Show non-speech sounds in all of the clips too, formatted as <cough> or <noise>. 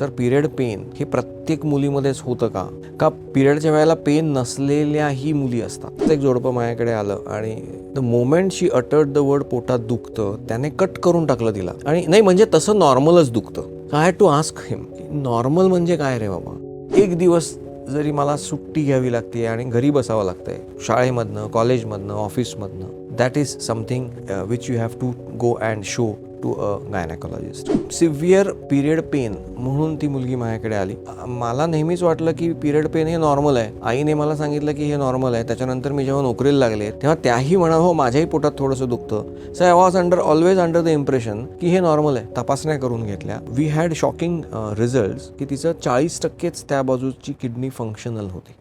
Sir period pen हे प्रत्येक मुलीमध्येच होतं का? का पिरियडच्या वेळेला पेन नसलेल्याही मुली असतात? एक जोडपं माझ्याकडे आलं आणि the moment she uttered the word पोटात दुखतं त्याने कट करून टाकलं तिला. आणि नाही म्हणजे तसं नॉर्मलच दुखतं. I had to ask him normal म्हणजे काय रे बाबा? एक दिवस जरी मला सुट्टी घ्यावी लागते आणि घरी बसावं लागतंय शाळेमधनं कॉलेजमधनं ऑफिसमधनं that is something which you have to go and show to a gynaecologist severe period pain म्हणून ती मुलगी माझ्याकडे आली. मला नेहमीच वाटलं की पिरियड पेन हे नॉर्मल आहे. आईने मला सांगितलं की हे नॉर्मल आहे. त्याच्यानंतर मी जेव्हा नोकरीला लागले तेव्हा त्याही म्हणा हो माझ्याही पोटात थोडंसं दुखतं. So I was under always under the impression की हे नॉर्मल आहे. तपासण्या करून घेतल्या. वी हॅड शॉकिंग रिझल्ट की तिचं चाळीस टक्केच त्या बाजूची किडनी फंक्शनल होती.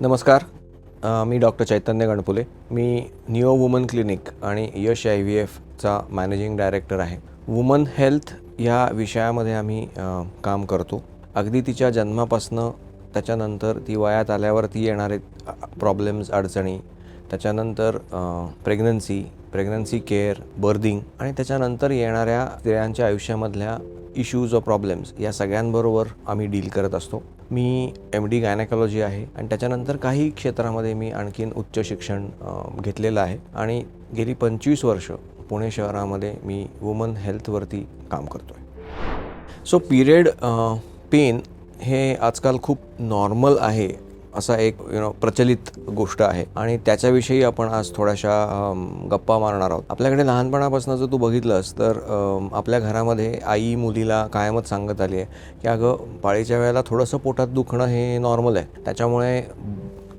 नमस्कार. मी डॉक्टर चैतन्य गणपुले. मी निओ वुमन क्लिनिक आणि यश आय व्ही एफचा मॅनेजिंग डायरेक्टर आहे. वुमन हेल्थ या विषयामध्ये आम्ही काम करतो. अगदी तिच्या जन्मापासनं त्याच्यानंतर ती वयात आल्यावर ती येणारे प्रॉब्लेम्स अडचणी त्याच्यानंतर प्रेग्नन्सी प्रेग्नन्सी केअर बर्दिंग आणि त्याच्यानंतर येणाऱ्या स्त्रियांच्या आयुष्यामधल्या इश्यूज ऑफ प्रॉब्लेम्स या सगळ्यांबरोबर आम्ही डील करत असतो. मी एम डी गायनेकॉलॉजी आहे आणि त्याच्यानंतर काही क्षेत्रामध्ये मी आणखीन उच्च शिक्षण घेतलेलं आहे. आणि गेली पंचवीस वर्ष पुणे शहरामध्ये मी वुमन हेल्थवरती काम करतो आहे सो पिरियड पेन हे आजकाल खूप नॉर्मल आहे. असा एक यु नो प्रचलित गोष्ट आहे. आणि त्याच्याविषयी आपण आज थोड्याशा गप्पा मारणार आहोत. आपल्याकडे लहानपणापासून जर तू बघितलंस तर आपल्या घरामध्ये आई मुलीला कायमच सांगत आली आहे की अगं पाळीच्या वेळेला थोडंसं पोटात दुखणं हे नॉर्मल आहे. त्याच्यामुळे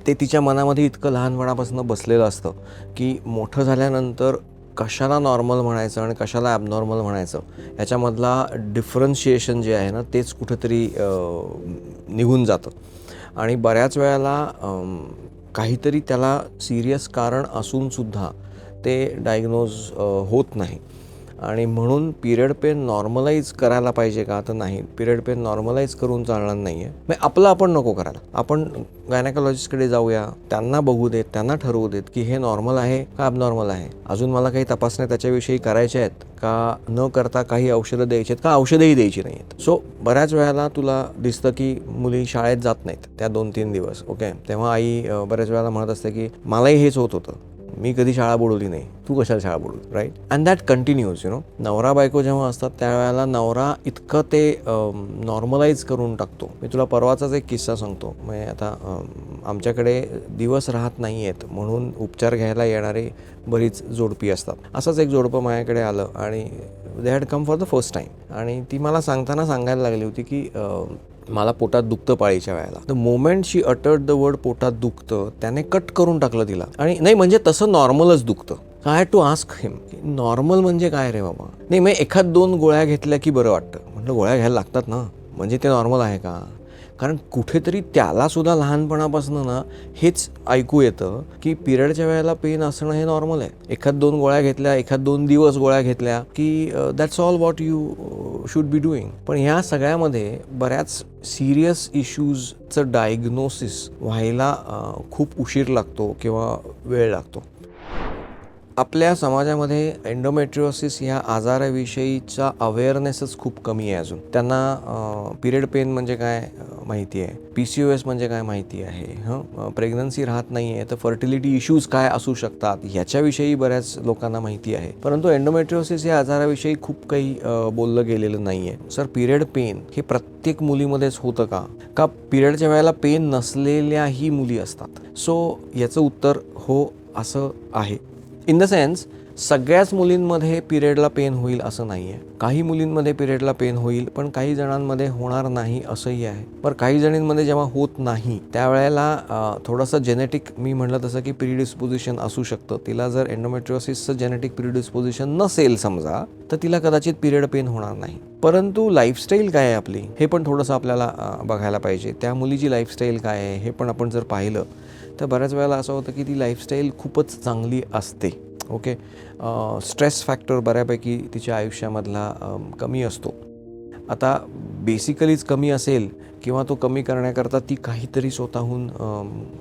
ते तिच्या मनामध्ये इतकं लहानपणापासून बसलेलं असतं की मोठं झाल्यानंतर कशाला नॉर्मल म्हणायचं आणि कशाला ॲबनॉर्मल म्हणायचं? याच्यामधला डिफरन्शिएशन जे आहे ना तेच कुठेतरी निघून जातं. आणि बऱ्याच वेळेला काहीतरी त्याला सिरियस कारण असूनसुद्धा ते डायग्नोज होत नाही. आणि म्हणून पिरियड पेन नॉर्मलाईज करायला पाहिजे का तर नाही. पिरियड पेन नॉर्मलाईज करून चालणार नाही आहे मग म्हणजे आपलं आपण नको करायला. आपण गायनाकॉलॉजिस्टकडे जाऊया त्यांना बघू देत त्यांना ठरवू देत की हे नॉर्मल आहे का अबनॉर्मल आहे. अजून मला काही तपासण्या त्याच्याविषयी करायच्या आहेत का न करता काही औषधं द्यायची आहेत का औषधंही द्यायची नाही आहेत. सो बऱ्याच वेळेला तुला दिसतं की मुली शाळेत जात नाहीत त्या दोन तीन दिवस ओके तेव्हा आई बऱ्याच वेळेला म्हणत असते की मलाही हेच होत होतं. मी कधी शाळा बुडवली नाही. तू कशाला शाळा बुडवली right and that continues you know नवरा बायको जेव्हा असतात त्यावेळेला नवरा इतकं ते नॉर्मलाइज करून टाकतो. मी तुला परवाचाच एक किस्सा सांगतो. म्हणजे आता आमच्याकडे दिवस राहत नाही आहेत म्हणून उपचार घ्यायला येणारे बरीच जोडपी असतात. असंच एक जोडपं माझ्याकडे आलं आणि they had come for the first time आणि ती मला सांगताना सांगायला लागली होती की मला पोटात दुखतं पाळीच्या वेळेला. The moment she uttered the word पोटात दुखतं त्याने कट करून टाकलं तिला. आणि नाही म्हणजे तसं नॉर्मलच दुखतं. I to ask him normal म्हणजे काय रे बाबा? नाही मग एखाद दोन गोळ्या घेतल्या की बरं वाटतं. म्हटलं गोळ्या घ्यायला लागतात ना? म्हणजे ते नॉर्मल आहे का? कारण कुठेतरी त्यालासुद्धा लहानपणापासून ना हेच ऐकू येतं की पिरियडच्या वेळेला पेन असणं हे नॉर्मल आहे. एखाद दोन गोळ्या घेतल्या एखाद दोन दिवस गोळ्या घेतल्या की that's all what you should be doing पण ह्या सगळ्यामध्ये बऱ्याच सिरियस इश्यूजचं डायग्नोसिस व्हायला खूप उशीर लागतो किंवा वेळ लागतो. आपल्या समाजामध्ये एन्डोमेट्रिओसिस ह्या आजाराविषयीचा अवेअरनेसच खूप कमी आहे अजून. त्यांना पिरियड पेन म्हणजे काय माहिती आहे. पी सी ओ एस म्हणजे काय माहिती आहे हं? प्रेग्नन्सी राहत नाही आहे तर फर्टिलिटी इश्यूज काय असू शकतात ह्याच्याविषयी बऱ्याच लोकांना माहिती आहे. परंतु एन्डोमेट्रिओसिस या आजाराविषयी खूप काही बोललं गेलेलं नाही आहे सर पिरियड पेन हे प्रत्येक मुलीमध्येच होतं का? का पिरियडच्या वेळेला पेन नसलेल्याही मुली असतात? सो याचं उत्तर हो असं आहे. इन द सेन्स सगळ्याच मुलींमध्ये पिरियडला पेन होईल असं नाही आहे काही मुलींमध्ये पिरियडला पेन होईल पण काही जणांमध्ये होणार नाही असंही आहे. पण काही जणींमध्ये जेव्हा होत नाही त्यावेळेला थोडंसं जेनेटिक मी म्हटलं तसं की प्रिडिस्पोजिशन असू शकतं. तिला जर एन्डोमेट्रिओसिसचं जेनेटिक प्रिडिस्पोजिशन नसेल समजा तर तिला कदाचित पिरियड पेन होणार नाही. परंतु लाईफस्टाईल काय आहे आपली? हे पण थोडंसं आपल्याला बघायला पाहिजे. त्या मुलीची लाईफस्टाईल काय आहे? हे पण आपण जर पाहिलं तर बऱ्याच वेळेला असं होतं की ती लाईफस्टाईल खूपच चांगली असते. ओके स्ट्रेस फॅक्टर बऱ्यापैकी तिच्या आयुष्यामधला कमी असतो. आता बेसिकलीच कमी असेल किंवा तो कमी करण्याकरता ती काहीतरी स्वतःहून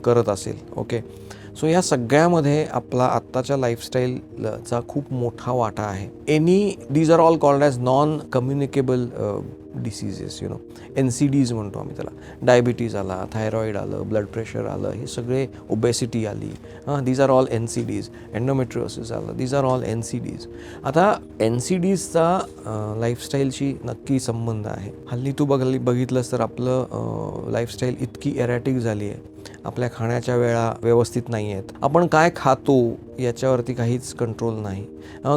करत असेल. ओके सो या सगळ्यामध्ये आपला आत्ताच्या लाईफस्टाईलचा खूप मोठा वाटा आहे. Any these are all called as non communicable diseases you know N C Ds म्हणतो आम्ही त्याला. डायबिटीज आला थायरॉईड आलं ब्लड प्रेशर आलं हे सगळे ओबेसिटी आली. हां these are all N C Ds endometriosis आलं these are all N C Ds आता एन सी डीजचा लाईफस्टाईलशी नक्की संबंध आहे. हल्ली तू बघली बघितलंस तर आपलं uh, लाईफस्टाईल इतकी एरॅटिक झाली आहे. आपल्या खाण्याच्या वेळा व्यवस्थित नाही आहेत आपण काय खातो याच्यावरती काहीच कंट्रोल नाही.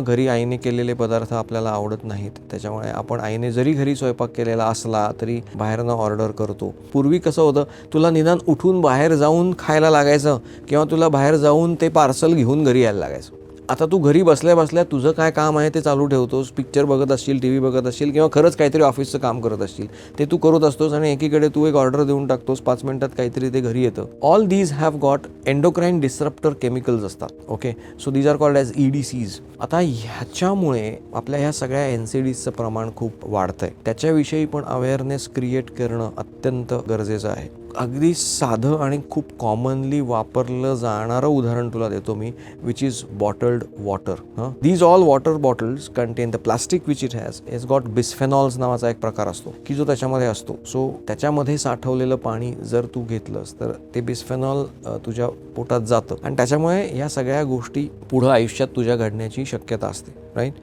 घरी आईने केलेले पदार्थ आपल्याला आवडत नाहीत. त्याच्यामुळे आपण आईने जरी घरी स्वयंपाक केलेला असला तरी बाहेरनं ऑर्डर करतो. पूर्वी कसं होतं तुला निदान उठून बाहेर जाऊन खायला लागायचं किंवा तुला बाहेर जाऊन ते पार्सल घेऊन घरी यायला लागायचं. आता तू घरी बसल्या बसल्या तुझं काय काम आहे ते चालू ठेवतोस पिक्चर बघत असशील टी व्ही बघत असशील किंवा खरंच काहीतरी ऑफिसचं काम करत असशील. ते तू करत असतोस आणि एकीकडे तू एक ऑर्डर देऊन टाकतोस पाच मिनिटात काहीतरी ते घरी येतं. All these have got endocrine disruptor chemicals असतात okay so these are called as E D Cs आता ह्याच्यामुळे आपल्या ह्या सगळ्या एन सी डीजचं प्रमाण खूप वाढतं आहे त्याच्याविषयी पण अवेअरनेस क्रिएट करणं अत्यंत गरजेचं आहे. अगदी साधं आणि खूप कॉमनली वापरलं जाणारं उदाहरण तुला देतो मी विच इज बॉटल्ड वॉटर हां? These all water bottles contain the plastic which it has is got bisphenols नावाचा एक प्रकार असतो की जो त्याच्यामध्ये असतो. सो त्याच्यामध्ये साठवलेलं पाणी जर तू घेतलंस तर ते बिस्फेनॉल तुझ्या पोटात जातं. आणि त्याच्यामुळे या सगळ्या गोष्टी पुढं आयुष्यात तुझ्या घडण्याची शक्यता असते राईट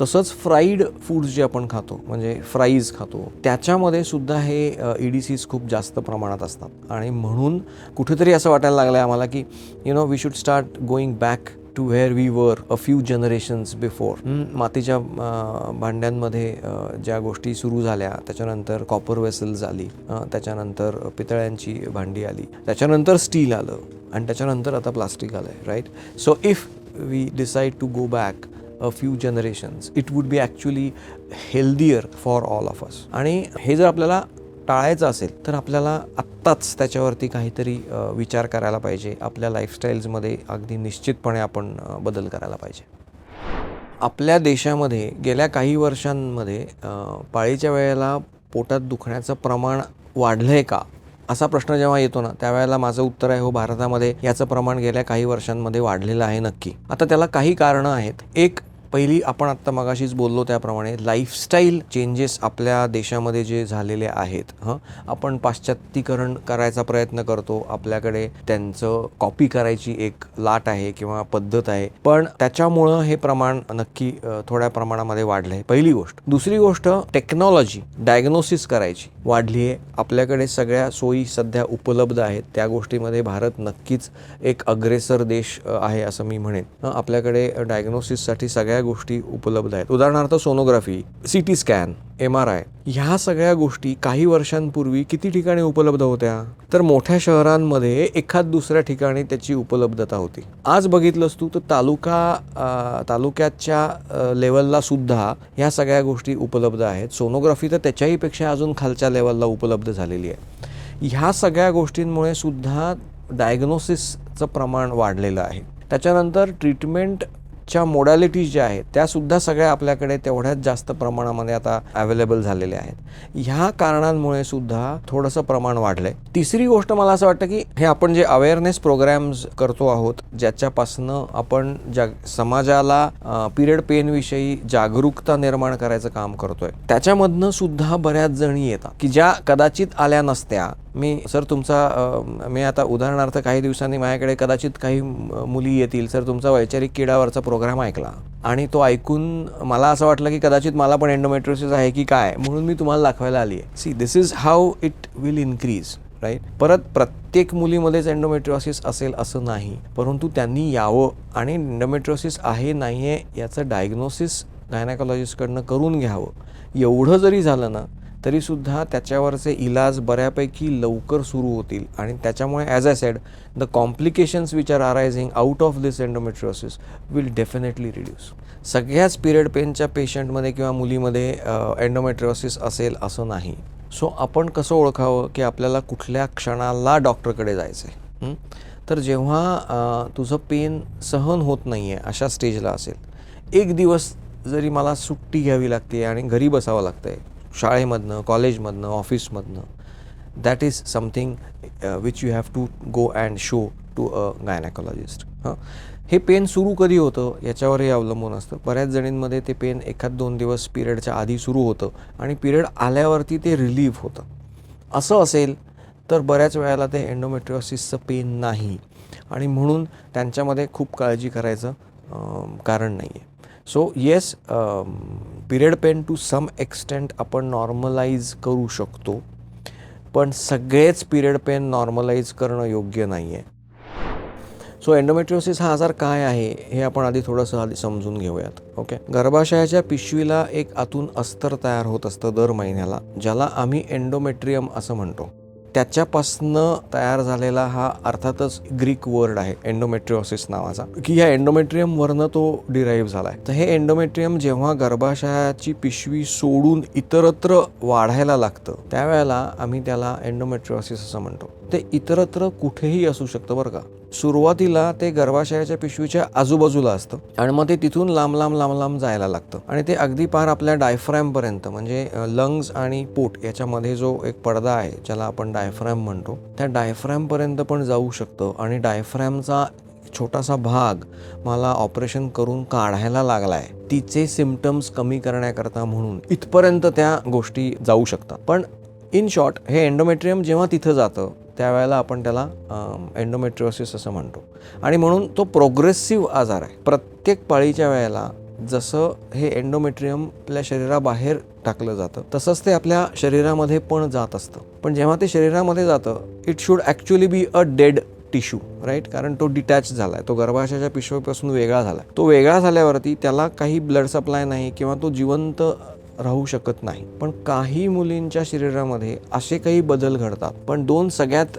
तसंच फ्राईड फूड्स जे आपण खातो म्हणजे फ्राईज खातो त्याच्यामध्ये सुद्धा हे ई डी सीज खूप जास्त प्रमाणात असतात. आणि म्हणून कुठेतरी असं वाटायला लागलं आहे आम्हाला की you know we should start going back to where we were a few generations before मातीच्या भांड्यांमध्ये ज्या गोष्टी सुरू झाल्या त्याच्यानंतर कॉपर वेसल्स आली त्याच्यानंतर पितळ्यांची भांडी आली त्याच्यानंतर स्टील आलं आणि त्याच्यानंतर आता प्लास्टिक आलं आहे right so if we decide to go back a few generations it would be actually healthier for all of us आणि हे जर आपल्याला टाळायचं असेल तर आपल्याला आत्ताच त्याच्यावरती काहीतरी विचार करायला पाहिजे. आपल्या लाईफस्टाईल्समध्ये अगदी निश्चितपणे आपण बदल करायला पाहिजे. आपल्या देशामध्ये गेल्या काही वर्षांमध्ये पाळीच्या वेळेला पोटात दुखण्याचं प्रमाण वाढलं आहे का? असा प्रश्न जेव्हा येतो ना त्यावेळेला माझं उत्तर आहे हो भारतामध्ये याचं प्रमाण गेल्या काही वर्षांमध्ये वाढलेलं आहे नक्की. आता त्याला काही कारणं आहेत. एक पहिली आपण आत्ता मगाशीच बोललो त्याप्रमाणे लाईफस्टाईल चेंजेस आपल्या देशामध्ये जे झालेले आहेत हं? आपण पाश्चात्तीकरण करायचा प्रयत्न करतो. आपल्याकडे त्यांचं कॉपी करायची एक लाट आहे किंवा पद्धत आहे. पण त्याच्यामुळं हे प्रमाण नक्की थोड्या प्रमाणामध्ये वाढलं आहे पहिली गोष्ट. दुसरी गोष्ट टेक्नॉलॉजी डायग्नोसिस करायची वाढली आहे. आपल्याकडे सगळ्या सोयी सध्या उपलब्ध आहेत. त्या गोष्टीमध्ये भारत नक्कीच एक अग्रेसर देश आहे असं मी म्हणेन. हं, आपल्याकडे डायग्नोसिससाठी सगळ्या गोष्टी उपलब्ध आहेत. उदाहरणार्थ sonography C T scan M R I ह्या सगळ्या गोष्टी काही वर्षांपूर्वी किती ठिकाणी उपलब्ध होत्या? तर मोठ्या शहरांमध्ये एखाद दुसऱ्या ठिकाणी त्याची उपलब्धता होती. आज बघितलंस तू तर तालुका तालुक्याच्या लेवलला सुद्धा ह्या सगळ्या गोष्टी उपलब्ध आहेत. सोनोग्राफी तर त्याच्याही पेक्षा अजून खालच्या लेवलला उपलब्ध झालेली आहे. ह्या सगळ्या गोष्टींमुळे सुद्धा डायग्नोसिसचं प्रमाण वाढलेलं आहे. त्याच्यानंतर ट्रीटमेंट च्या मोडॅलिटीज ज्या आहेत त्यासुद्धा सगळ्या आपल्याकडे तेवढ्याच जास्त प्रमाणामध्ये आता अवेलेबल झालेल्या आहेत. ह्या कारणांमुळे सुद्धा थोडंसं प्रमाण वाढलंय. तिसरी गोष्ट मला असं वाटतं की हे आपण जे अवेअरनेस प्रोग्राम्स करतो आहोत ज्याच्यापासनं आपण जग समाजाला पिरियड पेनविषयी जागरूकता निर्माण करायचं काम करतोय त्याच्यामधनं सुद्धा बऱ्याच जणी येतात की ज्या कदाचित आल्या नसत्या मी सर तुमचा मी आता उदाहरणार्थ काही दिवसांनी माझ्याकडे कदाचित काही मुली येतील. सर तुमचा वैचारिक किडावरचा प्रोग्राम ऐकला आणि तो ऐकून मला असं वाटलं की कदाचित मला पण एंडोमेट्रोसिस आहे की काय म्हणून मी तुम्हाला दाखवायला आली आहे see this is how it will increase right परत प्रत्येक मुलीमध्येच एंडोमेट्रोसिस असेल असं नाही. परंतु त्यांनी यावं आणि एंडोमेट्रोसिस आहे नाही आहे याचं डायग्नोसिस गायनाकॉलॉजिस्टकडनं करून घ्यावं. एवढं जरी झालं ना तरीसुद्धा त्याच्यावरचे इलाज बऱ्यापैकी लवकर सुरू होतील. आणि त्याच्यामुळे as a said the complications which are arising out of this endometriosis will definitely reduce सगळ्याच पिरियड पेनच्या पेशंटमध्ये किंवा मुलीमध्ये एंडोमेट्रोसिस असेल असं नाही. सो आपण कसं ओळखावं की आपल्याला कुठल्या क्षणाला डॉक्टरकडे जायचं आहे तर जेव्हा तुझं पेन सहन होत नाही आहे अशा स्टेजला असेल एक दिवस जरी मला सुट्टी घ्यावी लागते आणि घरी बसावं लागतं आहे शाळेमधनं कॉलेजमधनं ऑफिसमधनं that is something which you have to go and show to a gynaecologist हां हे पेन सुरू कधी होतं याच्यावरही अवलंबून असतं. बऱ्याच जणींमध्ये ते पेन एखाद दोन दिवस पिरियडच्या आधी सुरू होतं आणि पिरियड आल्यावरती ते रिलीव्ह होतं. असं असेल तर बऱ्याच वेळेला ते एंडोमेट्रिओसिसचं पेन नाही. आणि म्हणून त्यांच्यामध्ये खूप काळजी करायचं कारण नाही आहे so yes period pain to some extent आपण नॉर्मलाइज करू शकतो पण सगळेच पिरियड पेन नॉर्मलाइज करणं योग्य नाही आहे सो एंडोमेट्रिओसिस हा आजार काय आहे हे आपण आधी थोडंसं आधी समजून घेऊयात ओके गर्भाशयाच्या पिशवीला एक आतून अस्तर तयार होत असतं दर महिन्याला ज्याला आम्ही एंडोमेट्रियम असं म्हणतो. त्याच्यापासनं तयार झालेला हा अर्थातच ग्रीक वर्ड आहे एन्डोमेट्रिओसिस नावाचा. की ह्या एंडोमेट्रियमवरनं तो डिराईव्ह झाला आहे तर हे एंडोमेट्रियम जेव्हा गर्भाशयाची पिशवी सोडून इतरत्र वाढायला लागतं त्यावेळेला आम्ही त्याला एन्डोमेट्रिओसिस असं म्हणतो. ते इतरत्र कुठेही असू शकतं बरं का. सुरुवातीला ते गर्भाशयाच्या पिशवीच्या आजूबाजूला असतं आणि मग ते तिथून लांब लांब लांब लांब जायला लागतं. आणि ते अगदी पार आपल्या डायफ्रॅमपर्यंत म्हणजे लंग्स आणि पोट याच्यामध्ये जो एक पडदा आहे ज्याला आपण डायफ्रॅम म्हणतो त्या डायफ्रॅमपर्यंत पण जाऊ शकतं. आणि डायफ्रॅमचा छोटासा भाग मला ऑपरेशन करून काढायला लागलाय. तिचे सिमटम्स कमी करण्याकरता म्हणून इथपर्यंत त्या गोष्टी जाऊ शकतात. पण इन शॉर्ट हे एन्डोमेट्रियम जेव्हा तिथं जातं त्यावेळेला आपण त्याला एंडोमेट्रिओसिस असं म्हणतो. आणि म्हणून तो प्रोग्रेसिव्ह आजार आहे. प्रत्येक पाळीच्या वेळेला जसं हे एंडोमेट्रियम आपल्या शरीराबाहेर टाकलं जातं तसंच ते आपल्या शरीरामध्ये पण जात असतं. पण जेव्हा ते शरीरामध्ये जातं it should actually be a dead tissue right कारण तो डिटॅच झाला आहे तो गर्भाशयाच्या पिशवीपासून वेगळा झाला आहे तो वेगळा झाल्यावरती त्याला काही ब्लड सप्लाय नाही किंवा तो जिवंत राहू शकत नाही. पण काही मुलींच्या शरीरामध्ये असे काही बदल घडतात. पण दोन सगळ्यात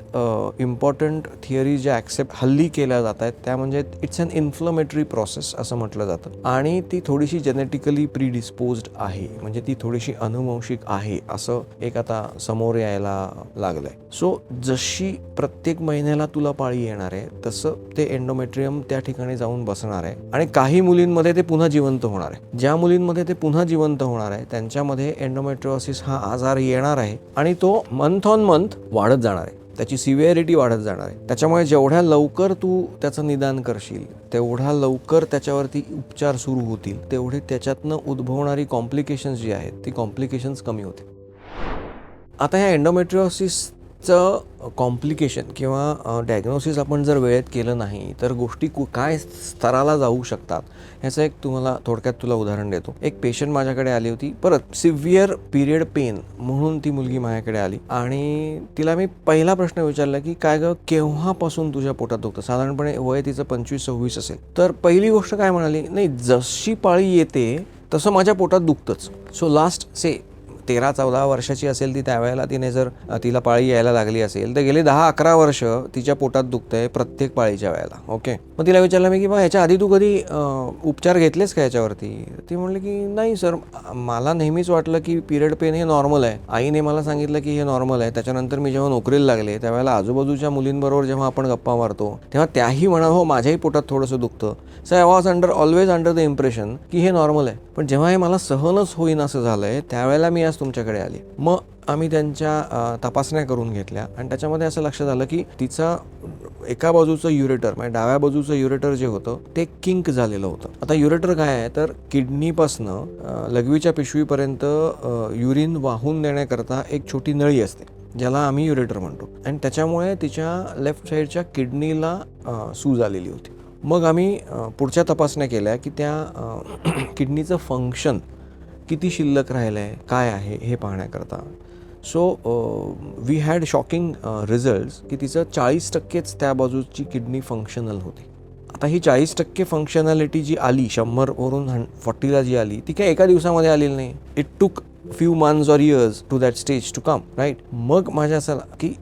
इम्पॉर्टंट थिअरी ज्या ॲक्सेप्ट हल्ली केल्या जात आहेत त्या म्हणजे इट्स अन इन्फ्लमेटरी प्रोसेस असं म्हटलं जातं. आणि ती थोडीशी जेनेटिकली प्रिडिस्पोज आहे. म्हणजे ती थोडीशी अनुवंशिक आहे असं एक आता समोर यायला लागलंय. सो जशी प्रत्येक महिन्याला तुला पाळी येणार आहे तसं ते एंडोमेट्रियम त्या ठिकाणी जाऊन बसणार आहे. आणि काही मुलींमध्ये ते पुन्हा जिवंत होणार आहे. ज्या मुलींमध्ये ते पुन्हा जिवंत होणार आहे त्यांच्यामध्ये एंडोमेट्रिओसिस हा आजार येणार आहे आणि तो मंथ ऑन मंथ वाढत जाणार आहे. त्याची सिव्हिअरिटी वाढत जाणार आहे. त्याच्यामुळे जेवढ्या लवकर तू त्याचं निदान करशील तेवढा लवकर त्याच्यावरती उपचार सुरू होतील तेवढे त्याच्यातनं उद्भवणारी कॉम्प्लिकेशन्स जी आहेत ती कॉम्प्लिकेशन्स कमी होतील. आता ह्या चं कॉम्प्लिकेशन किंवा डायग्नोसिस आपण जर वेळेत केलं नाही तर गोष्टी कु काय स्तराला जाऊ शकतात ह्याचं एक तुम्हाला थोडक्यात तुला उदाहरण देतो. एक पेशंट माझ्याकडे आली होती परत सिव्हिअर पिरियड पेन म्हणून ती मुलगी माझ्याकडे आली. आणि तिला मी पहिला प्रश्न विचारला की काय गं केव्हापासून तुझ्या पोटात दुखतं? साधारणपणे वय तिचं पंचवीस सव्वीस असेल. तर पहिली गोष्ट काय म्हणाली नाही जशी पाळी येते तसं माझ्या पोटात दुखतंच. सो लास्ट से तेरा चौदा वर्षाची असेल ती त्यावेळेला तिने जर तिला पाळी यायला लागली असेल तर गेले दहा अकरा वर्ष तिच्या पोटात दुखतंय प्रत्येक पाळीच्या वेळेला ओके? मग तिला विचारलं मी की बा ह्याच्या आधी तू कधी उपचार घेतलेस का याच्यावरती ती म्हणली की नाही सर मला नेहमीच वाटलं की पिरियड पेन हे नॉर्मल आहे. आईने मला सांगितलं की हे नॉर्मल आहे. त्याच्यानंतर मी जेव्हा नोकरीला लागले त्यावेळेला आजूबाजूच्या मुलींबरोबर जेव्हा आपण गप्पा मारतो तेव्हा त्याही म्हणा हो माझ्याही पोटात थोडंसं दुखतं. Sir I was under always under the impression की हे नॉर्मल आहे. पण जेव्हा हे मला सहनच होईन असं झालंय त्यावेळेला मी आज तुमच्याकडे आली. मग आम्ही त्यांच्या तपासण्या करून घेतल्या आणि त्याच्यामध्ये असं लक्षात आलं की तिचा एका बाजूचं युरेटर म्हणजे डाव्या बाजूचं युरेटर जे होतं ते किंक झालेलं होतं. आता युरेटर काय आहे? तर किडनीपासनं लघवीच्या पिशवीपर्यंत युरिन वाहून देण्याकरता एक छोटी नळी असते ज्याला आम्ही युरेटर म्हणतो. आणि त्याच्यामुळे तिच्या लेफ्ट साईडच्या किडनीला सूज आलेली होती. मग आम्ही पुढच्या तपासण्या केल्या की त्या किडनीचं <clears throat> फंक्शन किती शिल्लक राहिलं आहे काय आहे हे पाहण्याकरता. So we had shocking results की तिचं चाळीस टक्केच त्या बाजूची किडनी फंक्शनल होती. आता ही चाळीस टक्के फंक्शनॅलिटी जी आली शंभरवरून हं फॉर्टीला जी आली ती काय एका दिवसामध्ये आलेली नाही. It took few months or years to that stage to come right मग माझ्या असं की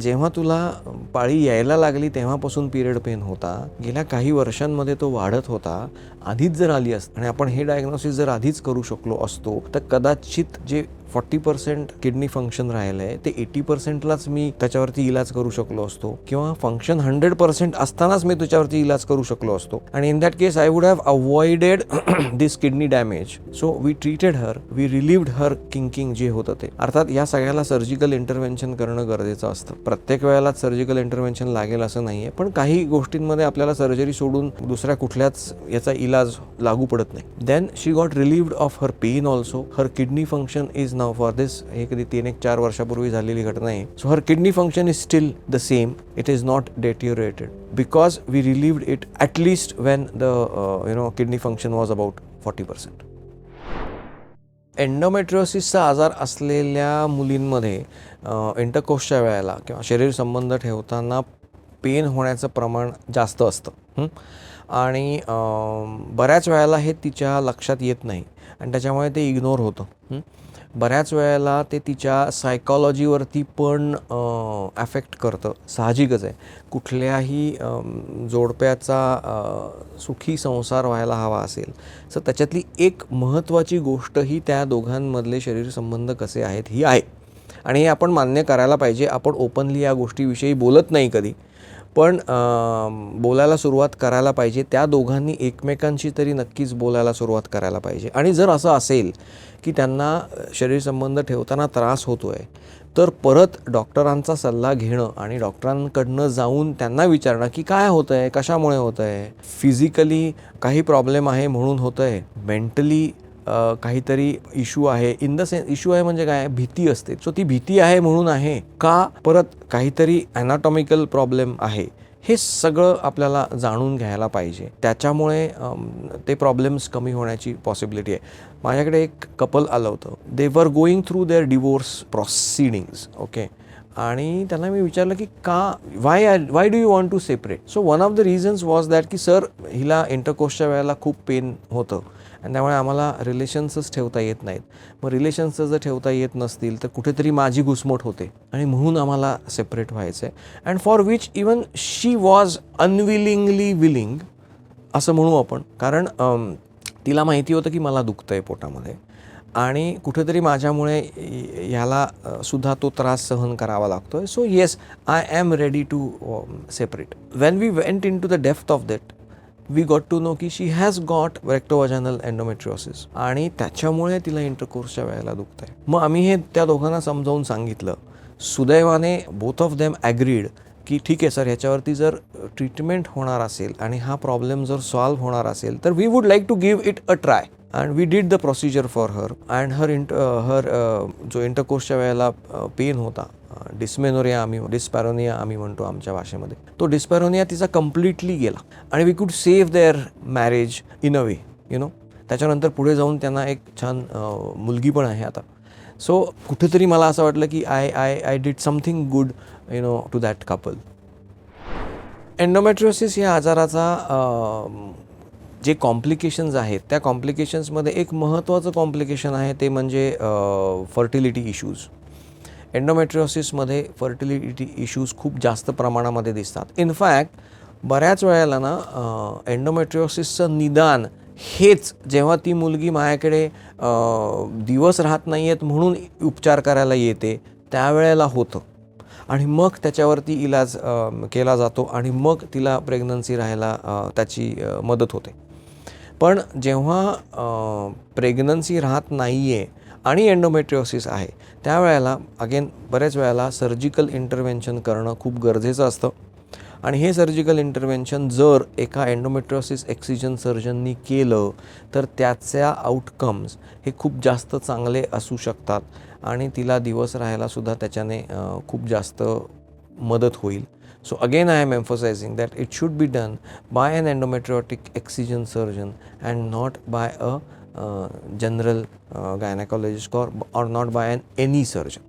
जेव्हा तुला पाळी यायला लागली तेव्हापासून पिरियड पेन होता. गेल्या काही वर्षांमध्ये तो वाढत होता. आधीच जर आली असत आणि आपण हे डायग्नोसिस जर आधीच करू शकलो असतो तर कदाचित जे फॉर्टी पर्सेंट किडनी फंक्शन राहिलं आहे ते एटी पर्सेंटलाच मी त्याच्यावरती इलाज करू शकलो असतो. किंवा फंक्शन हंड्रेड पर्सेंट असतानाच मी त्याच्यावरती इलाज करू शकलो असतो. आणि in that case I would have avoided this kidney damage so we treated her we relieved her kinking जे होतं ते. अर्थात या सगळ्याला सर्जिकल इंटरव्हेन्शन करणं गरजेचं असतं. प्रत्येक वेळेलाच सर्जिकल इंटरव्हेन्शन लागेल असं नाही आहे पण काही गोष्टींमध्ये आपल्याला सर्जरी सोडून दुसऱ्या कुठल्याच याचा इलाज लागू पडत नाही. Then she got relieved of her pain also her kidney function is now for this हे कधी तीन एक चार वर्षापूर्वी झालेली घटना आहे. So her kidney function is still the same it is not deteriorated because we relieved it at least when the you know kidney function was about forty percent एंडोमेट्रिओसिसचा आजार असलेल्या मुलींमध्ये इंटरकोशच्या वेळेला किंवा शरीर संबंध ठेवताना पेन होण्याचं प्रमाण जास्त असतं. आणि बऱ्याच वेळेला हे तिच्या लक्षात येत नाही. आणि त्याच्यामुळे ते इग्नोर होतं. बऱ्याच वेळेला ते तिच्या सायकॉलॉजीवरती पण ॲफेक्ट करतं. साहजिकच आहे. कुठल्याही जोडप्याचा सुखी संसार व्हायला हवा असेल तर त्याच्यातली एक महत्त्वाची गोष्ट ही त्या दोघांमधले शरीर संबंध कसे आहेत ही आहे. आणि हे आपण मान्य करायला पाहिजे. आपण ओपनली या गोष्टीविषयी बोलत नाही कधी. पण बोलायला सुरुवात करायला पाहिजे. त्या दोघांनी एकमेकांशी तरी नक्कीच बोलायला सुरुवात करायला पाहिजे. आणि जर असं असेल की त्यांना शरीर संबंध ठेवताना त्रास होतो आहे तर परत डॉक्टरांचा सल्ला घेणं आणि डॉक्टरांकडनं जाऊन त्यांना विचारणं की काय होतं आहे कशामुळे होतं आहे फिजिकली काही प्रॉब्लेम आहे म्हणून होतं आहे मेंटली काहीतरी इश्यू आहे. इन द सेन्स इश्यू आहे म्हणजे काय? भीती असते. सो ती भीती आहे म्हणून आहे का? परत काहीतरी ॲनाटॉमिकल प्रॉब्लेम आहे. हे सगळं आपल्याला जाणून घ्यायला पाहिजे. त्याच्यामुळे ते प्रॉब्लेम्स कमी होण्याची पॉसिबिलिटी आहे. माझ्याकडे एक कपल आलं होतं. They were going through their divorce proceedings okay आणि त्यांना मी विचारलं की का why why do you want to separate so one of the reasons was that की सर हिला इंटरकोर्सच्या वेळेला खूप पेन होतं. आणि त्यामुळे आम्हाला रिलेशन्सच ठेवता येत नाहीत. मग रिलेशन्स जर ठेवता येत नसतील तर कुठेतरी माझी घुसमट होते आणि म्हणून आम्हाला सेपरेट व्हायचं आहे and for which even she was unwillingly willing असं म्हणू आपण. कारण तिला माहिती होतं की मला दुखतं आहे पोटामध्ये. आणि कुठेतरी माझ्यामुळे ह्याला सुद्धा तो त्रास सहन करावा लागतो आहे so yes I am ready to separate when we went in to the depth of that we got to know की शी हॅज गॉट रेक्टोवॅजनल एन्डोमेट्रिओसिस आणि त्याच्यामुळे तिला इंटरकोर्सच्या वेळेला दुखत आहे मग आम्ही हे त्या दोघांना समजावून सांगितलं. सुदैवाने बोथ ऑफ देम ॲग्रीड की ठीक आहे सर ह्याच्यावरती जर ट्रीटमेंट होणार असेल आणि हा प्रॉब्लेम जर सॉल्व्ह होणार असेल तर we would like to give it a try and we did the procedure for her and her int her जो इंटरकोर्सच्या वेळेला पेन होता डिस्मेनोरिया आम्ही डिस्पॅरोनिया आम्ही म्हणतो आमच्या भाषेमध्ये. तो डिस्पॅरोनिया तिचा कम्प्लिटली गेला. आणि we could save their marriage in a way you know त्याच्यानंतर पुढे जाऊन त्यांना एक छान मुलगी पण आहे आता. सो कुठेतरी मला असं वाटलं की I I I did something good you know to that couple endometriosis या आजाराचा जे कॉम्प्लिकेशन्स आहेत त्या कॉम्प्लिकेशन्समध्ये एक महत्त्वाचं कॉम्प्लिकेशन आहे ते म्हणजे फर्टिलिटी इश्यूज एन्डोमेट्रिओसिसमध्ये फर्टिलिटी इश्यूज खूप जास्त प्रमाणामध्ये दिसतात. इनफॅक्ट बऱ्याच वेळेला ना एन्डोमेट्रिओसिसचं निदान हेच जेव्हा ती मुलगी माझ्याकडे दिवस राहत नाही आहेत म्हणून उपचार करायला येते त्यावेळेला होतं. आणि मग त्याच्यावरती इलाज केला जातो आणि मग तिला प्रेग्नन्सी राहायला त्याची मदत होते. पण जेव्हा प्रेग्नन्सी राहत नाही आहे आणि एन्डोमेट्रिओसिस आहे. त्यावेळेला अगेन बऱ्याच वेळेला सर्जिकल इंटरव्हेन्शन करणं खूप गरजेचं असतं. आणि हे सर्जिकल इंटरव्हेन्शन जर एका एन्डोमेट्रिओसिस एक्सिजन सर्जननी केलं तर त्याच्या आउटकम्स हे खूप जास्त चांगले असू शकतात. आणि तिला दिवस राहायलासुद्धा त्याच्याने खूप जास्त मदत होईल. So again I am emphasising that it should be done by an endometriotic excision surgeon and not by a general gynaecologist कॉर or not by an any surgeon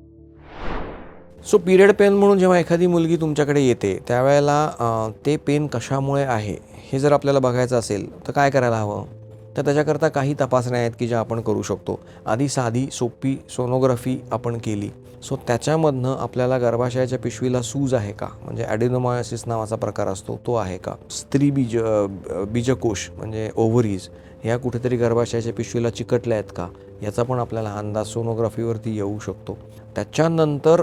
so period pain म्हणून जेव्हा एखादी मुलगी तुमच्याकडे येते त्यावेळेला ते पेन कशामुळे आहे हे जर आपल्याला बघायचं असेल तर काय करायला हवं? तर त्याच्याकरता काही तपासण्या आहेत की ज्या आपण करू शकतो. आधी साधी सोपी सोनोग्राफी आपण केली. सो त्याच्यामधनं आपल्याला गर्भाशयाच्या पिशवीला सूज आहे का? म्हणजे ॲडिनोमायोसिस नावाचा प्रकार असतो तो आहे का? स्त्री बीज बीजकोश म्हणजे ओव्हरीज ह्या कुठेतरी गर्भाशयाच्या पिशवीला चिकटल्या आहेत का? याचा पण आपल्याला अंदाज सोनोग्राफीवरती येऊ शकतो. त्याच्यानंतर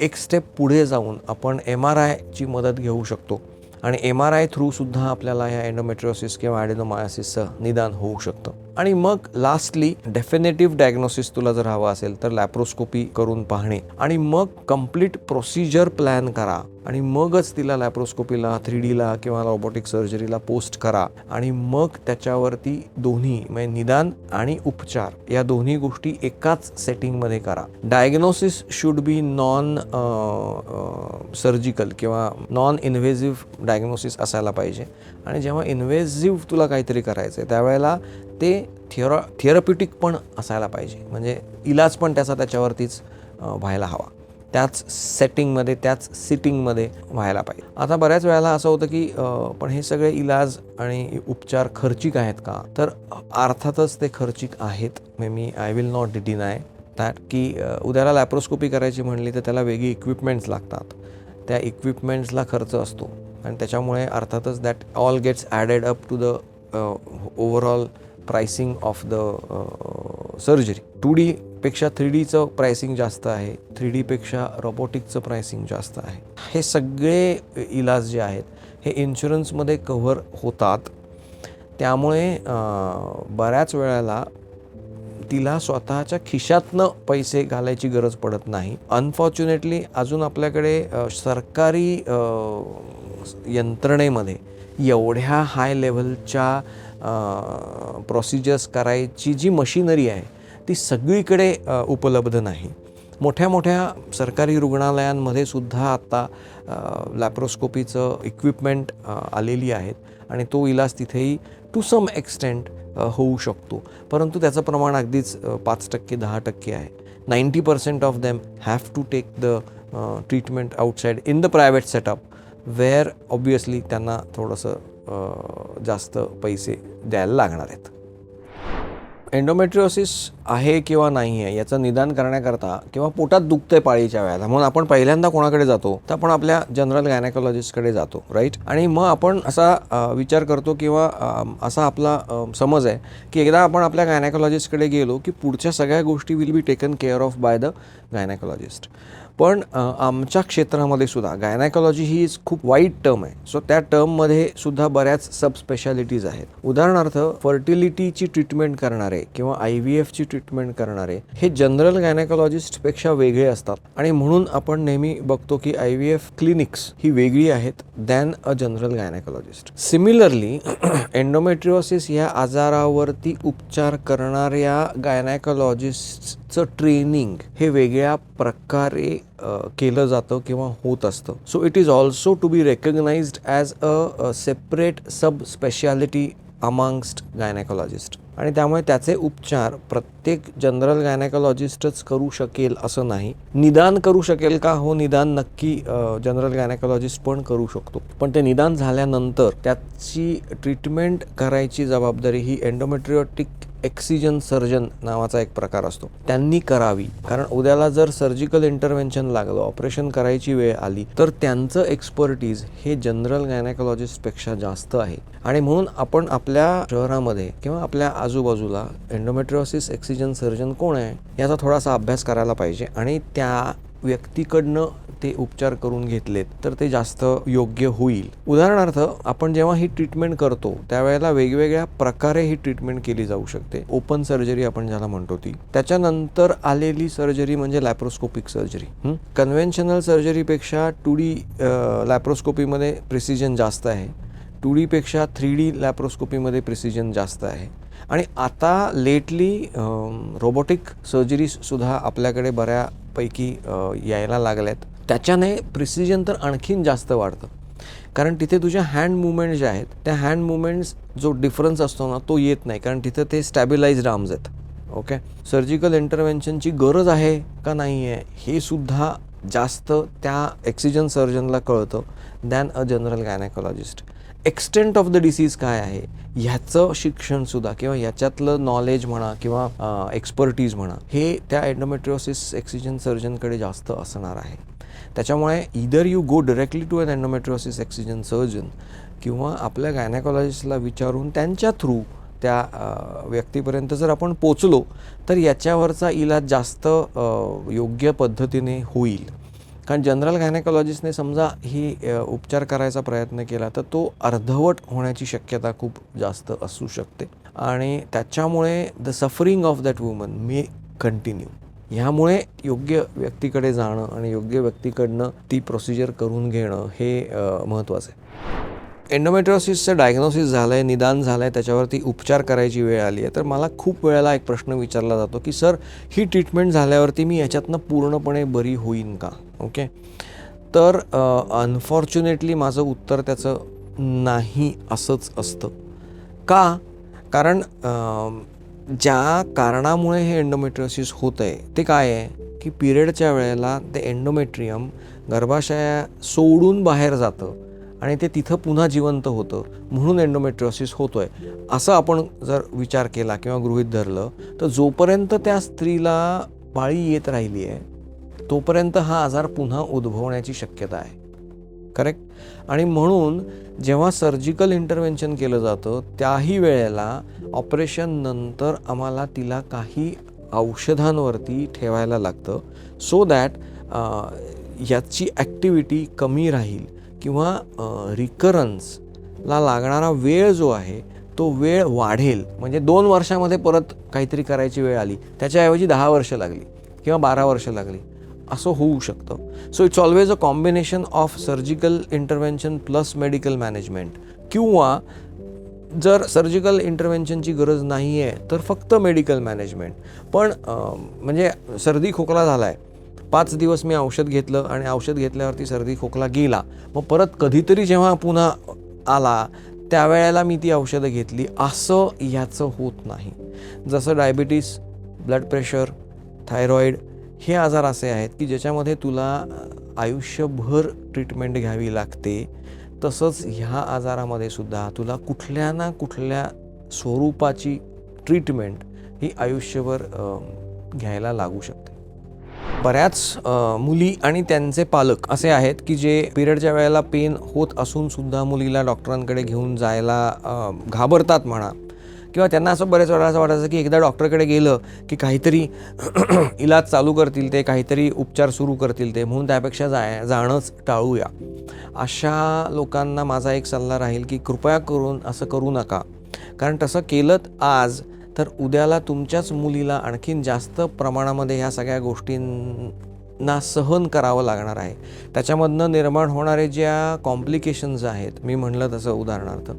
एक स्टेप पुढे जाऊन आपण एम आर आयची मदत घेऊ शकतो. आणि एम आर आय थ्रूसुद्धा आपल्याला ह्या एन्डोमेट्रिओसिस किंवा ॲडिनोमायोसिसचं निदान होऊ शकतं. आणि मग लास्टली डेफिनेटिव्ह डायग्नोसिस तुला जर हवं असेल तर लॅप्रोस्कोपी करून पाहणे. आणि मग कंप्लीट प्रोसिजर प्लॅन करा. आणि मगच तिला लॅप्रोस्कोपीला थ्री डीला किंवा रोबोटिक सर्जरीला पोस्ट करा. आणि मग त्याच्यावरती दोन्ही म्हणजे निदान आणि उपचार या दोन्ही गोष्टी एकाच सेटिंगमध्ये करा. Diagnosis should be non surgical किंवा नॉन इन्व्हेझिव्ह डायग्नोसिस असायला पाहिजे. आणि जेव्हा इन्व्हेझिव्ह तुला काहीतरी करायचं आहे त्यावेळेला ते थिअरा थिअरप्युटिक पण असायला पाहिजे. म्हणजे इलाज पण त्याचा त्याच्यावरतीच व्हायला हवा. त्याच सेटिंगमध्ये त्याच सिटिंगमध्ये व्हायला पाहिजे. आता बऱ्याच वेळेला असं होतं की पण हे सगळे इलाज आणि उपचार खर्चिक आहेत का? तर अर्थातच ते खर्चिक आहेत. मे मी I will not deny that की उद्याला लॅप्रोस्कोपी करायची म्हणली तर त्याला वेगळी इक्विपमेंट्स लागतात. त्या इक्विपमेंट्सला खर्च असतो. आणि त्याच्यामुळे अर्थातच that all gets added up to the overall pricing of the surgery two डीपेक्षा three डीचं प्राइसिंग जास्त आहे. थ्री डीपेक्षा रोबोटिकचं प्राइसिंग जास्त आहे. हे सगळे इलाज जे आहेत हे इन्शुरन्समध्ये कव्हर होतात. त्यामुळे बऱ्याच वेळेला तिला स्वतःच्या खिशातनं पैसे घालायची गरज पडत नाही. अनफॉर्च्युनेटली अजून आपल्याकडे सरकारी यंत्रणेमध्ये एवढ्या हाय लेवलच्या प्रोसिजर्स करायची जी मशिनरी आहे ती सगळीकडे उपलब्ध नाही. मोठ्या मोठ्या सरकारी रुग्णालयांमध्ये सुद्धा आत्ता लॅप्रोस्कोपीचं इक्विपमेंट आलेली आहेत आणि तो इलाज तिथेही टू सम एक्सटेंट होऊ शकतो. परंतु त्याचं प्रमाण अगदीच पाच टक्के दहा टक्के आहे. Ninety percent of them have to take the treatment outside in the private setup where obviously त्यांना थोडंसं जास्त पैसे द्यायला लागणार आहेत. एन्डोमेट्रिओसिस आहे किंवा नाही आहे याचं निदान करण्याकरता किंवा पोटात दुखते पाळीच्या वेळात म्हणून आपण पहिल्यांदा कोणाकडे जातो तर आपण आपल्या जनरल गायनॅकॉलॉजिस्टकडे जातो राईट आणि मग आपण असा विचार करतो किंवा असा आपला समज आहे की एकदा आपण आपल्या गायनेकॉलॉजिस्टकडे गेलो की पुढच्या सगळ्या गोष्टी will be taken care of by the gynaecologist पण आमच्या क्षेत्रामध्ये सुद्धा गायनायकॉलॉजी ही इज खूप वाईट टर्म आहे. सो त्या टर्ममध्ये सुद्धा बऱ्याच सब स्पेशालिटीज आहेत. उदाहरणार्थ फर्टिलिटीची ट्रीटमेंट करणारे किंवा आय व्ही एफची ट्रीटमेंट करणारे हे जनरल गायनायकॉलॉजिस्टपेक्षा वेगळे असतात. आणि म्हणून आपण नेहमी बघतो की आय व्ही एफ क्लिनिक्स ही वेगळी आहेत than a general gynaecologist similarly endometriosis या आजारावरती उपचार करणाऱ्या चं ट्रेनिंग हे वेगळ्या प्रकारे केलं जातं किंवा होत असतं. So it is also to be recognised as a separate sub speciality amongst gynaecologist आणि त्यामुळे त्याचे उपचार प्रत्येक जनरल गायनेकॉलॉजिस्टच करू शकेल असं नाही. निदान करू शकेल का? हो निदान नक्की जनरल गायनेकॉलॉजिस्ट पण करू शकतो. पण ते निदान झाल्यानंतर त्याची ट्रीटमेंट करायची जबाबदारी ही एन्डोमेट्रिओटिक एक्सिजन सर्जन नावाचा एक प्रकार असतो. त्यांनी करावी. कारण उद्याला जर सर्जिकल इंटरव्हेन्शन लागलं ऑपरेशन करायची वेळ आली तर त्यांचं एक्सपर्टीज हे जनरल गायनेकॉलॉजिस्टपेक्षा जास्त आहे. आणि म्हणून आपण आपल्या शहरामध्ये किंवा आपल्या आजूबाजूला एन्डोमेट्रिओसिस एक्सिजन सर्जन कोण आहे याचा थोडासा अभ्यास करायला पाहिजे. आणि त्या व्यक्तीकडनं ते उपचार करून घेतलेत तर ते जास्त योग्य होईल. उदाहरणार्थ आपण जेव्हा ही ट्रीटमेंट करतो त्यावेळेला वेगवेगळ्या प्रकारे ही ट्रीटमेंट केली जाऊ शकते. ओपन सर्जरी आपण ज्याला म्हणतो ती. त्याच्यानंतर आलेली सर्जरी म्हणजे लॅप्रोस्कोपिक सर्जरी कन्व्हेन्शनल सर्जरीपेक्षा टू डी लॅप्रोस्कोपीमध्ये प्रिसिजन जास्त आहे. टू डीपेक्षा थ्री डी लॅप्रोस्कोपीमध्ये प्रिसिजन जास्त आहे. आणि आता लेटली रोबोटिक सर्जरीसुद्धा आपल्याकडे बऱ्यापैकी यायला लागल्यात. त्याच्याने प्रिसिजन तर आणखीन जास्त वाढतं. कारण तिथे तुझ्या हँड मुवमेंट ज्या आहेत त्या हँड मुवमेंट्स जो डिफरन्स असतो ना तो येत नाही. कारण तिथं ते स्टॅबिलाइज्ड आर्म्स आहेत. ओके सर्जिकल इंटरव्हेन्शनची गरज आहे का नाही आहे हे सुद्धा जास्त त्या एक्सिजन सर्जनला कळतं than a general gynaecologist extent of the disease काय आहे ह्याचं शिक्षणसुद्धा किंवा याच्यातलं नॉलेज म्हणा किंवा एक्सपर्टीज म्हणा हे त्या एंडोमेट्रिओसिस एक्सिजन सर्जनकडे जास्त असणार आहे. त्याच्यामुळे either you go directly to an endometriosis excision surgeon किंवा आपल्या गायनेकॉलॉजिस्टला विचारून त्यांच्या थ्रू त्या व्यक्तीपर्यंत जर आपण पोचलो तर याच्यावरचा इलाज जास्त योग्य पद्धतीने होईल. कारण जनरल गायनेकॉलॉजिस्टने समजा ही उपचार करायचा प्रयत्न केला तर तो अर्धवट होण्याची शक्यता खूप जास्त असू शकते. आणि त्याच्यामुळे the suffering of that woman may continue ह्यामुळे योग्य व्यक्तीकडे जाणं आणि योग्य व्यक्तीकडनं ती प्रोसिजर करून घेणं हे महत्त्वाचं आहे. एंडोमेट्रोसिसचं डायग्नोसिस झालं आहे निदान झालं आहे त्याच्यावरती उपचार करायची वेळ आली आहे. तर मला खूप वेळेला एक प्रश्न विचारला जातो की सर ही ट्रीटमेंट झाल्यावरती मी याच्यातनं पूर्णपणे बरी होईन का? ओके? तर अनफॉर्च्युनेटली माझं उत्तर त्याचं नाही असंच असतं. का? कारण ज्या कारणामुळे हे एंडोमेट्रियोसिस होतं आहे ते काय आहे? की पिरियडच्या वेळेला ते एंडोमेट्रियम गर्भाशया सोडून बाहेर जातं आणि ते तिथं पुन्हा जिवंत होतं म्हणून एंडोमेट्रियोसिस होतो आहे असं आपण जर विचार केला किंवा गृहित धरलं तर जोपर्यंत त्या स्त्रीला पाळी येत राहिली आहे तोपर्यंत हा आजार पुन्हा उद्भवण्याची शक्यता आहे. करेक्ट आणि म्हणून जेव्हा सर्जिकल इंटरव्हेन्शन केलं जातं त्याही वेळेला ऑपरेशननंतर आम्हाला तिला काही औषधांवरती ठेवायला लागतं सो दॅट याची ॲक्टिव्हिटी कमी राहील किंवा रिकरन्सला लागणारा वेळ जो आहे तो वेळ वाढेल. म्हणजे दोन वर्षामध्ये परत काहीतरी करायची वेळ आली त्याच्याऐवजी दहा वर्ष लागली किंवा बारा वर्ष लागली. असं होऊ शकतं. So it's always a combination of surgical intervention plus medical management किंवा जर सर्जिकल इंटरव्हेन्शनची गरज नाही आहे तर फक्त मेडिकल मॅनेजमेंट पण म्हणजे सर्दी खोकला झाला आहे पाच दिवस मी औषध घेतलं आणि औषध घेतल्यावरती सर्दी खोकला गेला. मग परत कधीतरी जेव्हा पुन्हा आला त्यावेळेला मी ती औषधं घेतली. असं याचं होत नाही. जसं डायबिटीस ब्लड प्रेशर थायरॉईड हे आजार असे आहेत की ज्याच्यामध्ये तुला आयुष्यभर ट्रीटमेंट घ्यावी लागते. तसंच ह्या आजारामध्ये सुद्धा तुला कुठल्या ना कुठल्या स्वरूपाची ट्रीटमेंट ही आयुष्यभर घ्यायला लागू शकते. बऱ्याच मुली आणि त्यांचे पालक असे आहेत की जे पिरियडच्या वेळेला पेन होत असून सुद्धा मुलीला डॉक्टरांकडे घेऊन जायला घाबरतात म्हणा. किंवा त्यांना असं बरेच वेळा असं वाटायचं की एकदा डॉक्टरकडे गेलं की काहीतरी <clears throat> इलाज चालू करतील ते काहीतरी उपचार सुरू करतील ते. म्हणून त्यापेक्षा जाय जाणंच टाळूया. अशा लोकांना माझा एक सल्ला राहील की कृपया करून असं करू नका. कारण तसं केलं आज तर उद्याला तुमच्याच मुलीला आणखीन जास्त प्रमाणामध्ये ह्या सगळ्या गोष्टींना सहन करावं लागणार आहे. त्याच्यामधनं निर्माण होणारे ज्या कॉम्प्लिकेशन्स आहेत मी म्हणलं तसं उदाहरणार्थ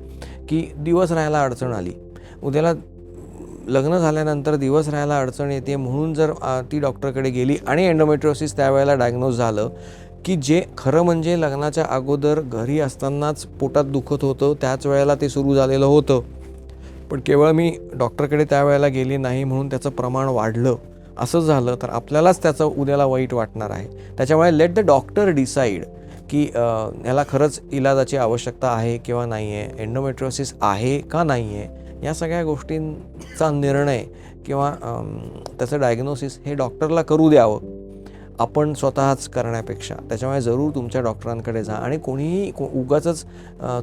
की दिवस राहायला अडचण आली. उद्याला लग्न झाल्यानंतर दिवस राहायला अडचण येते म्हणून जर ती डॉक्टरकडे गेली आणि एंडोमेट्रोसिस त्यावेळेला डायग्नोज झालं की जे खरं म्हणजे लग्नाच्या अगोदर घरी असतानाच पोटात दुखत होतं त्याच वेळेला ते सुरू झालेलं होतं. पण केवळ मी डॉक्टरकडे त्यावेळेला गेली नाही म्हणून त्याचं प्रमाण वाढलं असं झालं तर आपल्यालाच त्याचं उद्याला वाईट वाटणार आहे. त्याच्यामुळे लेट द डॉक्टर डिसाईड की ह्याला खरंच इलाजाची आवश्यकता आहे किंवा नाही आहे एंडोमेट्रोसिस आहे का नाही आहे या सगळ्या गोष्टींचा निर्णय किंवा त्याचं डायग्नोसिस हे डॉक्टरला करू द्यावं. आपण स्वतःच करण्यापेक्षा. त्याच्यामुळे जरूर तुमच्या डॉक्टरांकडे जा. आणि कोणीही को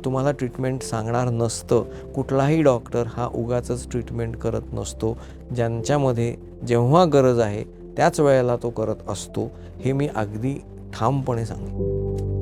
तुम्हाला ट्रीटमेंट सांगणार नसतं. कुठलाही डॉक्टर हा उगाचंच ट्रीटमेंट करत नसतो. ज्यांच्यामध्ये जेव्हा गरज आहे त्याच वेळेला तो करत असतो. हे मी अगदी ठामपणे सांगेन.